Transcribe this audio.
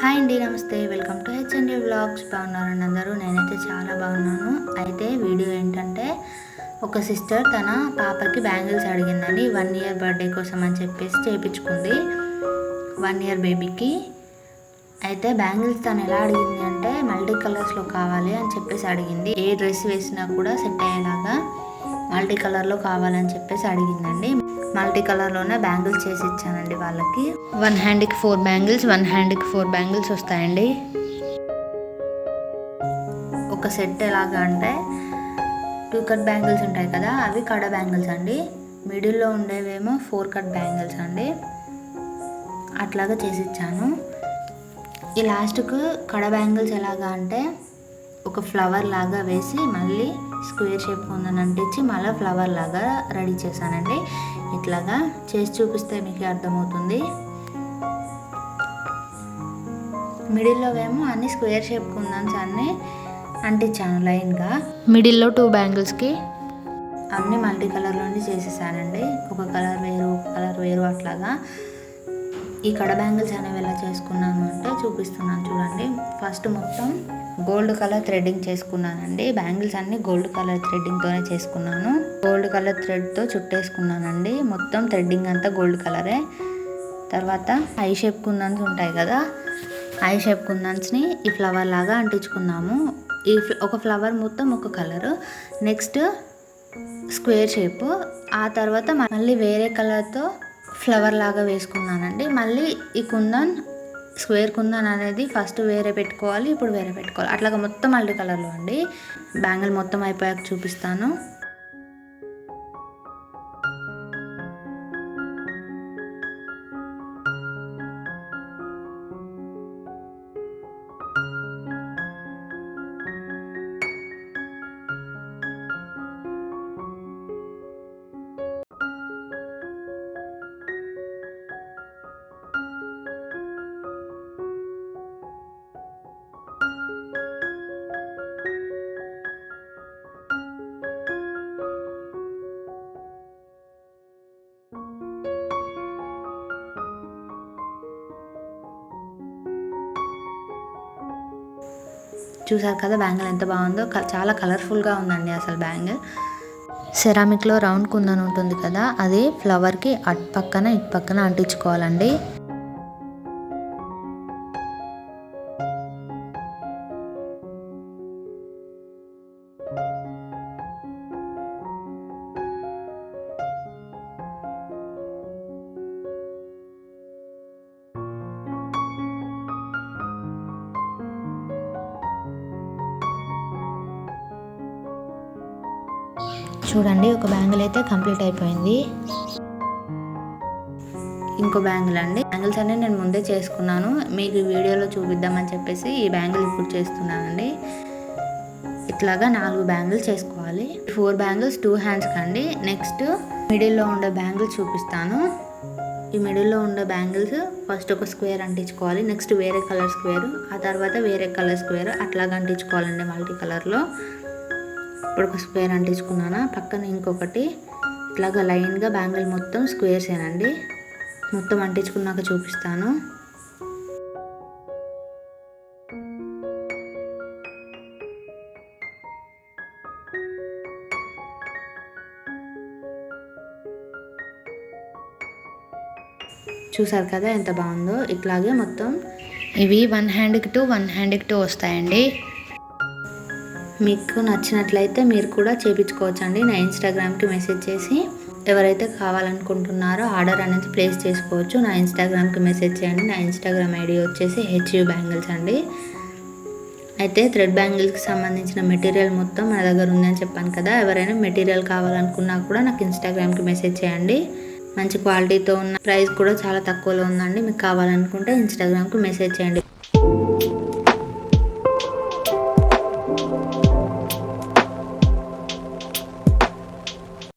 Hi అండి నమస్తే. Welcome to HMD vlogs. బాగున్నారండి అందరూ? నేనైతే చాలా బాగున్నాను. అయితే వీడియో ఏంటంటే ఒక సిస్టర్ తన పాపకి బ్యాంగిల్స్ అడిగిందండి. వన్ ఇయర్ బర్త్డే కోసం అని చెప్పేసి చేయించుకుంది వన్ ఇయర్ బేబీకి. అయితే బ్యాంగిల్స్ తను ఎలా అడిగింది అంటే మల్టీ కలర్స్లో కావాలి అని చెప్పేసి అడిగింది. ఏ డ్రెస్ వేసినా కూడా సెట్ అయ్యేలాగా మల్టీ కలర్లో కావాలని చెప్పేసి అడిగిందండి. మల్టీ కలర్లోనే బ్యాంగిల్స్ చేసి ఇచ్చానండి వాళ్ళకి. వన్ హ్యాండ్కి ఫోర్ బ్యాంగిల్స్ వన్ హ్యాండ్కి ఫోర్ బ్యాంగిల్స్ వస్తాయండి. ఒక సెట్ ఎలాగా అంటే టూ కట్ బ్యాంగిల్స్ ఉంటాయి కదా అవి కడ బ్యాంగిల్స్ అండి. మిడిల్లో ఉండేవేమో ఫోర్ కట్ బ్యాంగిల్స్ అండి. అట్లాగా చేసి ఇచ్చాను. ఈ లాస్ట్కు కడ బ్యాంగిల్స్ ఎలాగా అంటే ఒక ఫ్లవర్ లాగా వేసి మళ్ళీ స్క్వేర్ షేప్ ఉందని అంటించి మళ్ళీ ఫ్లవర్ లాగా రెడీ చేశానండి. ఇట్లాగా చేసి చూపిస్తే మీకు అర్థమవుతుంది. మిడిల్లో ఏమో అన్ని స్క్వేర్ షేప్ కుందన్స్ అన్ని అంటించాను లైన్గా మిడిల్లో టూ బ్యాంగిల్స్కి అన్ని మల్టీ కలర్లోనే చేసేసానండి. ఒక కలర్ వేరు ఒక కలర్ వేరు అట్లాగా. ఈ కడ బ్యాంగిల్స్ అనేవి ఎలా చేసుకున్నాను అంటే చూపిస్తున్నాను చూడండి. ఫస్ట్ మొత్తం గోల్డ్ కలర్ థ్రెడ్డింగ్ చేసుకున్నానండి. బ్యాంగిల్స్ అన్ని గోల్డ్ కలర్ థ్రెడ్డింగ్తోనే చేసుకున్నాను. గోల్డ్ కలర్ థ్రెడ్తో చుట్టేసుకున్నానండి. మొత్తం థ్రెడ్డింగ్ అంతా గోల్డ్ కలరే. తర్వాత ఐ షేప్ కుందన్స్ ఉంటాయి కదా ఐ షేప్ కుందన్స్ని ఈ ఫ్లవర్ లాగా అంటించుకున్నాము ఈ ఒక ఫ్లవర్ మొత్తం ఒక కలరు. Next square shape. ఆ తర్వాత మళ్ళీ వేరే కలర్తో ఫ్లవర్ లాగా వేసుకున్నానండి. మళ్ళీ ఈ కుందన్ స్క్వేర్ కుందన్ అనేది ఫస్ట్ వేరే పెట్టుకోవాలి ఇప్పుడు వేరే పెట్టుకోవాలి. అట్లాగా మొత్తం మల్టీ కలర్లో అండి. బ్యాంగిల్ మొత్తం అయిపోయాక చూపిస్తాను. చూసారు కదా బ్యాంగిల్ ఎంత బాగుందో. చాలా కలర్ఫుల్గా ఉందండి అసలు బ్యాంగిల్. సెరామిక్లో రౌండ్ కుందని ఉంటుంది కదా అది ఫ్లవర్కి అటు పక్కన ఇటు పక్కన అంటించుకోవాలండి. చూడండి ఒక బ్యాంగిల్ అయితే కంప్లీట్ అయిపోయింది. ఇంకో బ్యాంగిల్ అండి. బ్యాంగిల్స్ అన్నీ నేను ముందే చేసుకున్నాను. మీకు వీడియోలో చూపిద్దామని చెప్పేసి ఈ బ్యాంగిల్ ఇప్పుడు చేస్తున్నానండి. ఇట్లాగా నాలుగు బ్యాంగిల్స్ చేసుకోవాలి. ఫోర్ బ్యాంగిల్స్ టూ హ్యాండ్స్కి అండి నెక్స్ట్ మిడిల్లో ఉండే బ్యాంగిల్స్ చూపిస్తాను. ఈ మిడిల్లో ఉండే బ్యాంగిల్స్ ఫస్ట్ ఒక స్క్వేర్ అంటించుకోవాలి. నెక్స్ట్ వేరే కలర్ స్క్వేర్ ఆ తర్వాత వేరే కలర్ స్క్వేర్ అట్లాగా అంటించుకోవాలండి మల్టీ కలర్లో. ఇప్పుడు ఒక స్క్వేర్ అంటించుకున్నాను? పక్కన ఇంకొకటి. ఇట్లాగా లైన్గా బ్యాంగిల్ మొత్తం స్క్వేర్స్ ఏనండి మొత్తం అంటించుకున్నాక చూపిస్తాను. చూసారు కదా ఎంత బాగుందో? ఇట్లాగే మొత్తం ఇవి వన్ హ్యాండ్కి టూ వన్ హ్యాండ్కి టూ వస్తాయండి. మీకు నచ్చినట్లయితే మీరు కూడా చేయించుకోవచ్చండి నా ఇన్స్టాగ్రామ్కి మెసేజ్ చేసి ఎవరైతే కావాలనుకుంటున్నారో ఆర్డర్ అనేది ప్లేస్ చేసుకోవచ్చు. నా ఇన్స్టాగ్రామ్కి మెసేజ్ చేయండి. నా ఇన్స్టాగ్రామ్ ఐడి వచ్చేసి హెచ్యూ బ్యాంగిల్స్ అండి. అయితే థ్రెడ్ బ్యాంగిల్స్కి సంబంధించిన మెటీరియల్ మొత్తం నా దగ్గర ఉందని చెప్పాను కదా. ఎవరైనా మెటీరియల్ కావాలనుకున్నా కూడా నాకు ఇన్స్టాగ్రామ్కి మెసేజ్ చేయండి. మంచి క్వాలిటీతో ఉన్న ప్రైస్ కూడా చాలా తక్కువలో ఉందండి. మీకు కావాలనుకుంటే ఇన్స్టాగ్రామ్కి మెసేజ్ చేయండి.